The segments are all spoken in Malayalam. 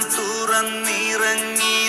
തുറന്നിറങ്ങി.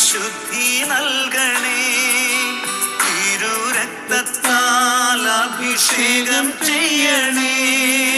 പരിശുദ്ധി നൽകണേ. തിരുരക്തത്താൽ അഭിഷേകം ചെയ്യണേ.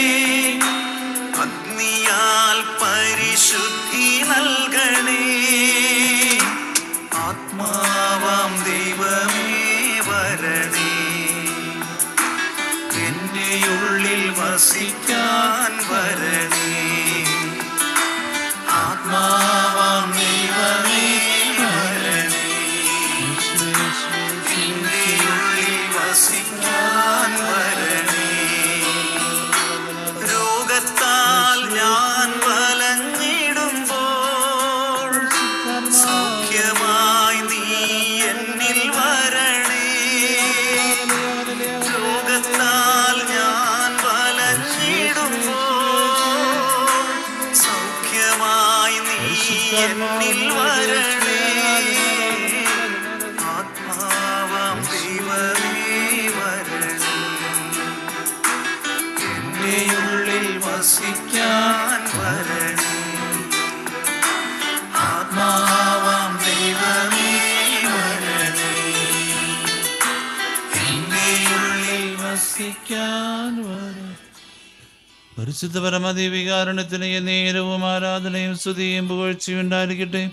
പരിശുദ്ധ പരമദേവികാരണത്തിന് നേരവും ആരാധനയും സ്തുതിയും പുകഴ്ചയും ഉണ്ടായിരിക്കട്ടെ.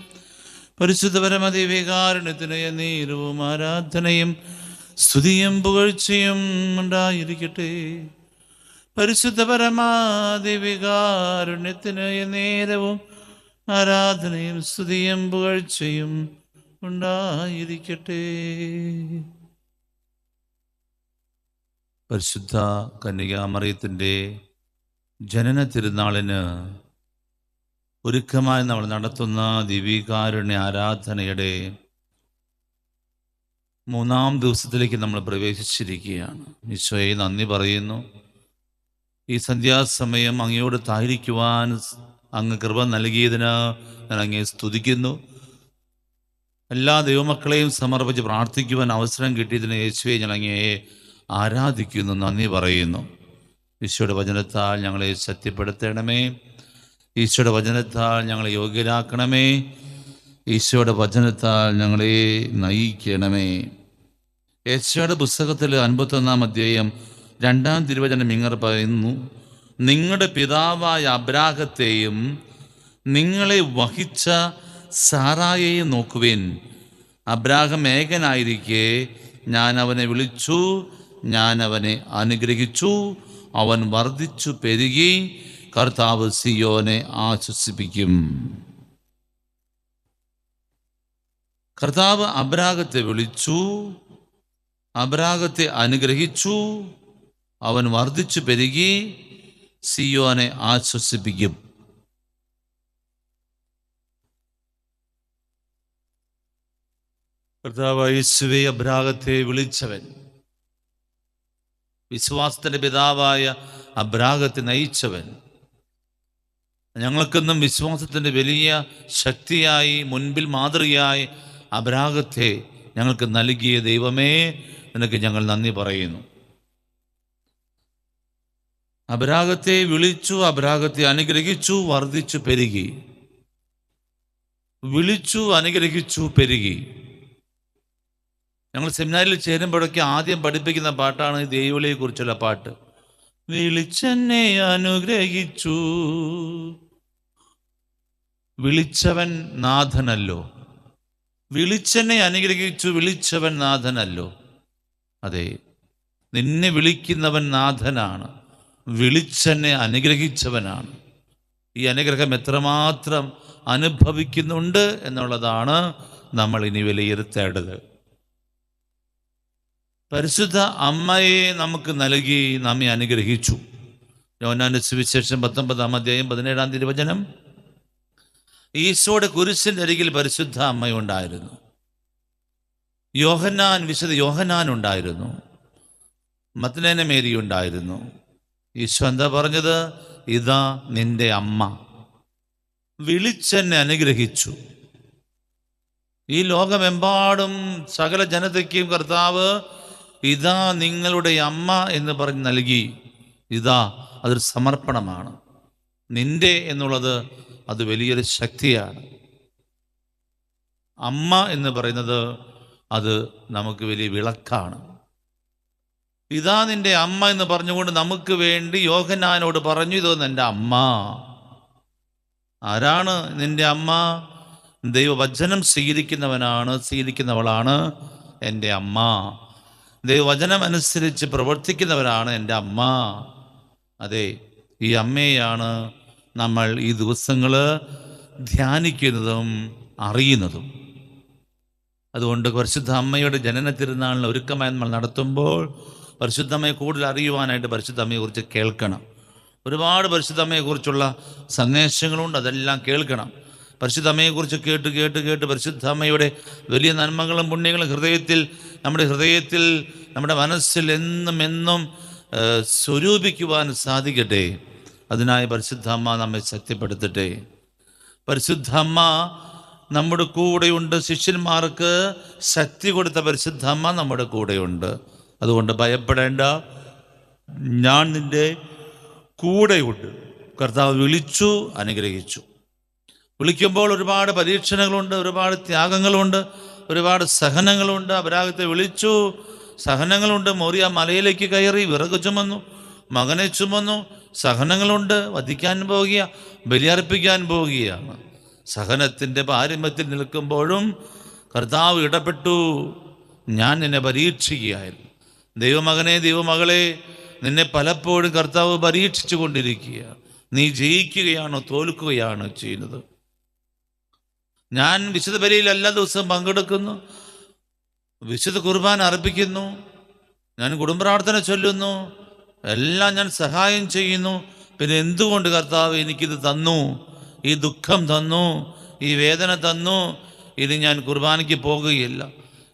പരിശുദ്ധ പരമദേവികാരണത്തിന് നേരവും ആരാധനയും സ്തുതിയും പുകഴ്ചയും ഉണ്ടായിരിക്കട്ടെ. പരിശുദ്ധ പരമാദേവികാരുണ്യത്തിന് നേരവും ആരാധനയും സ്തുതിയും പുകഴ്ചയും ഉണ്ടായിരിക്കട്ടെ. പരിശുദ്ധ കന്യകാമറിയത്തിന്റെ ജനന തിരുനാളിന് ഒരുക്കമായി നമ്മൾ നടത്തുന്ന ദിവ്യകാരുണ്യ ആരാധനയുടെ മൂന്നാം ദിവസത്തിലേക്ക് നമ്മൾ പ്രവേശിച്ചിരിക്കുകയാണ്. ഈശോയെ നന്ദി പറയുന്നു. ഈ സന്ധ്യാസമയം അങ്ങയോട് തായിരിക്കുവാൻ അങ്ങ് കൃപ നൽകിയതിന് ഞാൻ അങ്ങയെ സ്തുതിക്കുന്നു. എല്ലാ ദൈവമക്കളെയും സമർപ്പിച്ച് പ്രാർത്ഥിക്കുവാൻ അവസരം കിട്ടിയതിന് യേശുവെ ഞാൻ അങ്ങയെ ആരാധിക്കുന്നു. നന്ദി പറയുന്നു. ഈശോയുടെ വചനത്താൽ ഞങ്ങളെ സത്യപ്പെടുത്തണമേ. ഈശോയുടെ വചനത്താൽ ഞങ്ങളെ യോഗ്യരാക്കണമേ. ഈശോയുടെ വചനത്താൽ ഞങ്ങളെ നയിക്കണമേ. യേശോയുടെ പുസ്തകത്തിൽ അൻപത്തൊന്നാം അധ്യായം രണ്ടാം തിരുവചനം ഇങ്ങനെ പറയുന്നു നിങ്ങളുടെ പിതാവായ അബ്രാഹത്തെയും നിങ്ങളെ വഹിച്ച സാറായെയും നോക്കുവിൻ. അബ്രാഹം ഏകനായിരിക്കെ. ഞാൻ അവനെ വിളിച്ചു ഞാൻ അവനെ അനുഗ്രഹിച്ചു. അവൻ വർദ്ധിച്ചു പെരുകി കർത്താവ് സിയോനെ ആശ്വസിപ്പിക്കും. കർത്താവ് അബ്രാഹത്തെ വിളിച്ചു. അബ്രാഹത്തെ അനുഗ്രഹിച്ചു. അവൻ വർദ്ധിച്ചു പെരുകി സിയോനെ ആശ്വസിപ്പിക്കും. കർത്താവ് യേശുവെ അബ്രാഹത്തെ വിളിച്ചവൻ. വിശ്വാസത്തിന്റെ പിതാവായ അബ്രാഹത്തെ നയിച്ചവൻ. ഞങ്ങൾക്കെന്നും വിശ്വാസത്തിന്റെ വലിയ ശക്തിയായി മുൻപിൽ മാതൃകയായി അബ്രാഹത്തെ ഞങ്ങൾക്ക് നൽകിയ ദൈവമേ നിനക്ക് ഞങ്ങൾ നന്ദി പറയുന്നു. അപരാഗത്തെ വിളിച്ചു അപരാഗത്തെ അനുഗ്രഹിച്ചു വർദ്ധിച്ചു പെരുകി. വിളിച്ചു അനുഗ്രഹിച്ചു പെരുകി. ഞങ്ങൾ സെമിനാരിൽ ചേരുമ്പോഴൊക്കെ ആദ്യം പഠിപ്പിക്കുന്ന പാട്ടാണ് ഈ കുറിച്ചുള്ള പാട്ട്. വിളിച്ചെന്നെ അനുഗ്രഹിച്ചു. വിളിച്ചവൻ നാഥനല്ലോ. വിളിച്ചെന്നെ അനുഗ്രഹിച്ചു വിളിച്ചവൻ നാഥനല്ലോ. അതെ നിന്നെ വിളിക്കുന്നവൻ നാഥനാണ്. വിളിച്ചെന്നെ അനുഗ്രഹിച്ചവനാണ്. ഈ അനുഗ്രഹം എത്രമാത്രം അനുഭവിക്കുന്നുണ്ട് എന്നുള്ളതാണ് നമ്മൾ ഇനി വിലയിരുത്തേണ്ടത്. പരിശുദ്ധ അമ്മയെ നമുക്ക് നൽകി നമ്മെ അനുഗ്രഹിച്ചു. യോനാന്റെ സുവിശേഷം പത്തൊമ്പതാം അധ്യായം പതിനേഴാം തിരുവചനം ഈശോയുടെ കുരിശിന്റെ അരികിൽ പരിശുദ്ധ അമ്മയുണ്ടായിരുന്നു യോഹന്നാൻ വിശുദ്ധ യോഹന്നാൻ ഉണ്ടായിരുന്നു. മത്തനേന മേരി ഉണ്ടായിരുന്നു. ഈശോ എന്താ പറഞ്ഞത്? ഇതാ നിന്റെ അമ്മ. വിളിച്ചെന്നെ അനുഗ്രഹിച്ചു. ഈ ലോകമെമ്പാടും സകല ജനതയ്ക്കും കർത്താവ് ഇതാ നിങ്ങളുടെ അമ്മ എന്ന് പറഞ്ഞ് നൽകി. ഇതാ അതൊരു സമർപ്പണമാണ്. നിന്റെ എന്നുള്ളത് അത് വലിയൊരു ശക്തിയാണ്. അമ്മ എന്ന് പറയുന്നത് അത് നമുക്ക് വലിയ വിളക്കാണ്. ഇതാ നിന്റെ അമ്മ എന്ന് പറഞ്ഞുകൊണ്ട് നമുക്ക് വേണ്ടി യോഹനാനോട് പറഞ്ഞു ഇതോ എന്റെ അമ്മ. ആരാണ് നിന്റെ അമ്മ? ദൈവവചനം സ്വീകരിക്കുന്നവനാണ് സ്വീകരിക്കുന്നവളാണ് എന്റെ അമ്മ. ദൈവവചനം അനുസരിച്ച് പ്രവർത്തിക്കുന്നവരാണ് എന്റെ അമ്മ. അതെ ഈ അമ്മയെയാണ് നമ്മൾ ഈ ദിവസങ്ങൾ ധ്യാനിക്കുന്നതും അറിയുന്നതും. അതുകൊണ്ട് പരിശുദ്ധ അമ്മയുടെ ജനന തിരുനാളിന് ഒരുക്കമായി നമ്മൾ നടത്തുമ്പോൾ പരിശുദ്ധ അമ്മയെ കൂടുതൽ അറിയുവാനായിട്ട് പരിശുദ്ധ അമ്മയെക്കുറിച്ച് കേൾക്കണം. ഒരുപാട് പരിശുദ്ധ അമ്മയെക്കുറിച്ചുള്ള സന്ദേശങ്ങളുണ്ട് അതെല്ലാം കേൾക്കണം. പരിശുദ്ധ അമ്മയെക്കുറിച്ച് കേട്ട് കേട്ട് കേട്ട് പരിശുദ്ധ അമ്മയുടെ വലിയ നന്മകളും പുണ്യങ്ങളും ഹൃദയത്തിൽ നമ്മുടെ ഹൃദയത്തിൽ നമ്മുടെ മനസ്സിൽ എന്നും എന്നും സ്വരൂപിക്കുവാൻ സാധിക്കട്ടെ. അതിനായി പരിശുദ്ധ അമ്മ നമ്മെ ശക്തിപ്പെടുത്തട്ടെ. പരിശുദ്ധ അമ്മ നമ്മുടെ കൂടെയുണ്ട്. ശിഷ്യന്മാർക്ക് ശക്തി കൊടുത്ത പരിശുദ്ധ അമ്മ നമ്മുടെ കൂടെയുണ്ട്. അതുകൊണ്ട് ഭയപ്പെടേണ്ട. ഞാൻ നിന്റെ കൂടെയുണ്ട്. കർത്താവ് വിളിച്ചു അനുഗ്രഹിച്ചു. വിളിക്കുമ്പോൾ ഒരുപാട് പരീക്ഷണങ്ങളുണ്ട് ഒരുപാട് ത്യാഗങ്ങളുണ്ട് ഒരുപാട് സഹനങ്ങളുണ്ട്. അപരാഗത്തെ വിളിച്ചു. സഹനങ്ങളുണ്ട്. മോറിയ മലയിലേക്ക് കയറി വിറക് ചുമന്നു മകനെ ചുമന്നു. സഹനങ്ങളുണ്ട്. വധിക്കാൻ പോകുക ബലിയർപ്പിക്കാൻ പോവുകയാണ് സഹനത്തിന്റെ പാരമ്യത്തിൽ നിൽക്കുമ്പോഴും കർത്താവ് ഇടപെട്ടു. ഞാൻ നിന്നെ പരീക്ഷിക്കുകയായിരുന്നു. ദൈവമകനെ ദൈവമകളെ നിന്നെ പലപ്പോഴും കർത്താവ് പരീക്ഷിച്ചു കൊണ്ടിരിക്കുക നീ ജയിക്കുകയാണോ തോൽക്കുകയാണോ ചെയ്യുന്നത്? ഞാൻ വിശുദ്ധ ബലിയിൽ എല്ലാ ദിവസവും പങ്കെടുക്കുന്നു. വിശുദ്ധ കുർബാൻ അർപ്പിക്കുന്നു. ഞാൻ കുടുംബപ്രാർത്ഥന ചൊല്ലുന്നു. എല്ലാം ഞാൻ സഹായം ചെയ്യുന്നു. പിന്നെ എന്തുകൊണ്ട് കർത്താവ് എനിക്കിത് തന്നു? ഈ ദുഃഖം തന്നു. ഈ വേദന തന്നു. ഇനി ഞാൻ കുർബാനയ്ക്ക് പോകുകയില്ല.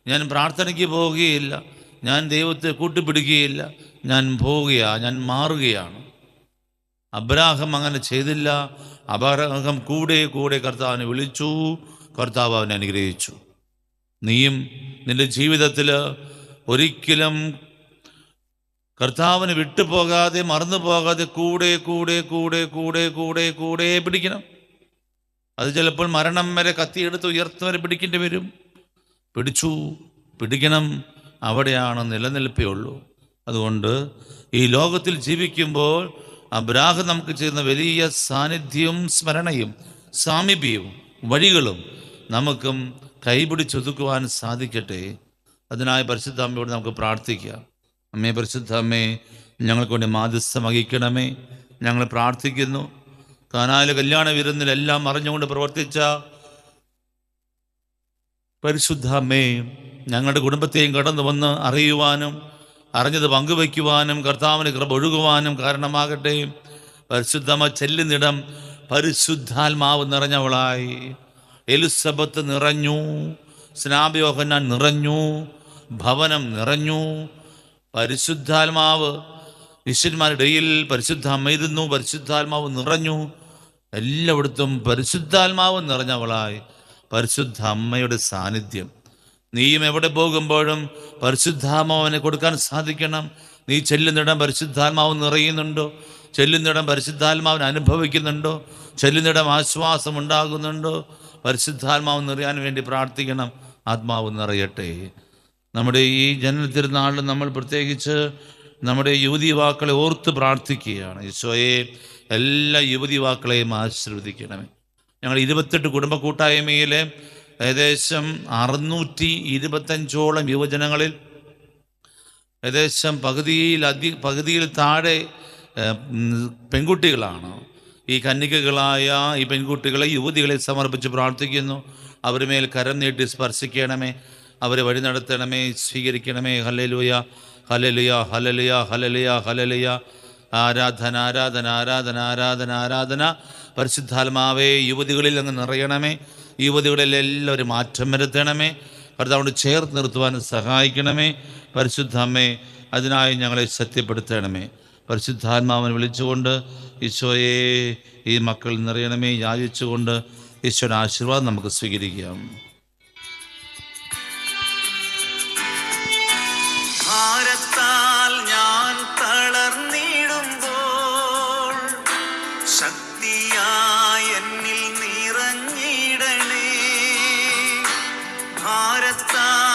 ഞാൻ പ്രാർത്ഥനയ്ക്ക് പോവുകയില്ല ഞാൻ ദൈവത്തെ കൂട്ടിപ്പിടിക്കുകയില്ല. ഞാൻ പോവുകയാണ് ഞാൻ മാറുകയാണ്. അബ്രാഹം അങ്ങനെ ചെയ്തില്ല. അബ്രാഹം കൂടെ കൂടെ കർത്താവിനെ വിളിച്ചു കർത്താവ് അവനെ അനുഗ്രഹിച്ചു. നീയും നിന്റെ ജീവിതത്തിൽ ഒരിക്കലും കർത്താവിന് വിട്ടുപോകാതെ മറന്നു പോകാതെ കൂടെ കൂടെ കൂടെ കൂടെ കൂടെ കൂടെ പിടിക്കണം. അത് ചിലപ്പോൾ മരണം വരെ കത്തിയെടുത്ത് ഉയർത്തുവരെ പിടിക്കേണ്ടി വരും. പിടിച്ചു പിടിക്കണം. അവിടെയാണ് നിലനിൽപ്പേ ഉള്ളൂ. അതുകൊണ്ട് ഈ ലോകത്തിൽ ജീവിക്കുമ്പോൾ അബ്രാഹം നമുക്ക് ചെയ്യുന്ന വലിയ സാന്നിധ്യവും സ്മരണയും സാമീപ്യവും വഴികളും നമുക്കും കൈപിടിച്ചൊതുക്കുവാൻ സാധിക്കട്ടെ. അതിനായി പരിശുദ്ധ അമ്മയോട് നമുക്ക് പ്രാർത്ഥിക്കാം. അമ്മേ പരിശുദ്ധ അമ്മേ ഞങ്ങൾക്ക് വേണ്ടി മാധ്യസ്ഥം വഹിക്കണമേ. ഞങ്ങൾ പ്രാർത്ഥിക്കുന്നു. കാനാല് കല്യാണ വിരുന്നിലെല്ലാം അറിഞ്ഞുകൊണ്ട് പ്രവർത്തിച്ച പരിശുദ്ധ അമ്മേ ഞങ്ങളുടെ കുടുംബത്തെയും കടന്നു വന്ന് അറിയുവാനും അറിഞ്ഞത് പങ്കുവയ്ക്കുവാനും കർത്താവിന് കൃപ ഒഴുകുവാനും കാരണമാകട്ടെ. പരിശുദ്ധമ ചെല്ലുന്നിടം പരിശുദ്ധാത്മാവ് നിറഞ്ഞവളായി. എലിസബത്ത് നിറഞ്ഞു സ്നാപയോഹന്നാൻ നിറഞ്ഞു ഭവനം നിറഞ്ഞു. പരിശുദ്ധാത്മാവ് ശിഷ്യന്മാരുടെ ഇടയിൽ പരിശുദ്ധ അമ്മയിരുന്നു പരിശുദ്ധാത്മാവ് നിറഞ്ഞു. എല്ലായിടത്തും പരിശുദ്ധാത്മാവ് നിറഞ്ഞവളായി. പരിശുദ്ധ അമ്മയുടെ സാന്നിധ്യം. നീയും എവിടെ പോകുമ്പോഴും പരിശുദ്ധാത്മാവിനെ കൊടുക്കാൻ സാധിക്കണം. നീ ചെല്ലുന്നിടം പരിശുദ്ധാത്മാവ് നിറയുന്നുണ്ടോ? ചെല്ലുന്നിടം പരിശുദ്ധാത്മാവിന് അനുഭവിക്കുന്നുണ്ടോ? ചെല്ലുന്നിടം ആശ്വാസം ഉണ്ടാകുന്നുണ്ടോ? പരിശുദ്ധാത്മാവ് നിറയാൻ വേണ്ടി പ്രാർത്ഥിക്കണം. ആത്മാവ് നിറയട്ടെ. നമ്മുടെ ഈ ജനനത്തിരുന്നാളിൽ നമ്മൾ പ്രത്യേകിച്ച് നമ്മുടെ യുവതി യുവാക്കളെ ഓർത്ത് പ്രാർത്ഥിക്കുകയാണ്. ഈശോയെ എല്ലാ യുവതി യുവാക്കളെയും ആശീർവദിക്കണമേ. ഞങ്ങൾ ഇരുപത്തെട്ട് കുടുംബ കൂട്ടായ്മയിലെ ഏകദേശം അറുന്നൂറ്റി ഇരുപത്തഞ്ചോളം യുവജനങ്ങളിൽ ഏകദേശം പകുതിയിൽ അധി പകുതിയിൽ താഴെ പെൺകുട്ടികളാണ്. ഈ കന്യകകളായ ഈ പെൺകുട്ടികളെ യുവതികളെ സമർപ്പിച്ച് പ്രാർത്ഥിക്കുന്നു. അവരുമേൽ കരം നീട്ടി സ്പർശിക്കണമേ. അവരെ വഴി നടത്തണമേ. സ്വീകരിക്കണമേ. ഹലലുയ ഹലലുയ ഹലലുയ ഹലലുയ ഹലലുയ ആരാധന ആരാധന ആരാധന ആരാധന ആരാധന. പരിശുദ്ധാത്മാവേ യുവതികളിൽ അങ്ങ് നിറയണമേ. യുവതികളിൽ എല്ലാവരും മാറ്റം വരുത്തണമേ. കർത്താവിനോട് ചേർത്ത് നിർത്തുവാൻ സഹായിക്കണമേ. പരിശുദ്ധമ്മേ അതിനായി ഞങ്ങളെ സത്യപ്പെടുത്തണമേ പരിശുദ്ധാത്മാവൻ വിളിച്ചുകൊണ്ട് ഈശോയെ ഈ മക്കൾ നിറയണമേ. യാചിച്ചുകൊണ്ട് ഈശോയുടെ ആശീർവാദം നമുക്ക് സ്വീകരിക്കാം. भारत का